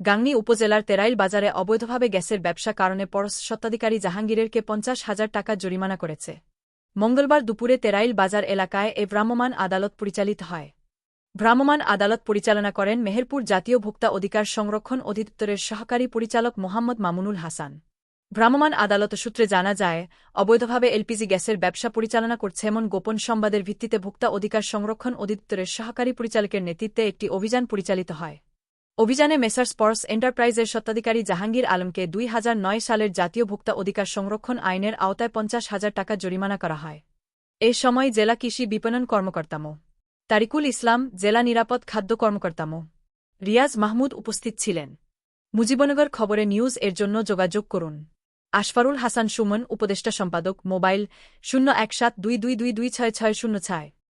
গাংনী উপজেলার তেরাইল বাজারে অবৈধভাবে গ্যাসের ব্যবসা কারণে পরশ স্বত্বাধিকারী জাহাঙ্গীরেরকে পঞ্চাশ হাজার টাকা জরিমানা করেছে। মঙ্গলবার দুপুরে তেরাইল বাজার এলাকায় এ ভ্রাম্যমাণ আদালত পরিচালিত হয়। ভ্রাম্যমাণ আদালত পরিচালনা করেন মেহেরপুর জাতীয় ভোক্তা অধিকার সংরক্ষণ অধিদপ্তরের সহকারী পরিচালক মোহাম্মদ মামুনুল হাসান। ভ্রাম্যমাণ আদালত সূত্রে জানা যায়, অবৈধভাবে এলপিজি গ্যাসের ব্যবসা পরিচালনা করছে এমন গোপন সংবাদের ভিত্তিতে ভোক্তা অধিকার সংরক্ষণ অধিদপ্তরের সহকারী পরিচালকের নেতৃত্বে একটি অভিযান পরিচালিত হয়। অভিযানে মেসার স্পর্স এন্টারপ্রাইজের স্বত্বাধিকারী জাহাঙ্গীর আলমকে দুই হাজার নয় সালের জাতীয় ভোক্তা অধিকার সংরক্ষণ আইনের আওতায় পঞ্চাশ হাজার টাকা জরিমানা করা হয়। এ সময় জেলা কৃষি বিপণন কর্মকর্তা মো তারিকুল ইসলাম, জেলা নিরাপদ খাদ্য কর্মকর্তা মো রিয়াজ মাহমুদ উপস্থিত ছিলেন। মুজিবনগর খবরে নিউজ এর জন্য যোগাযোগ করুন। আশফারুল হাসান সুমন, উপদেষ্টা সম্পাদক, মোবাইল শূন্য এক সাত দুই দুই দুই দুই ছয় ছয় শূন্য ছয়।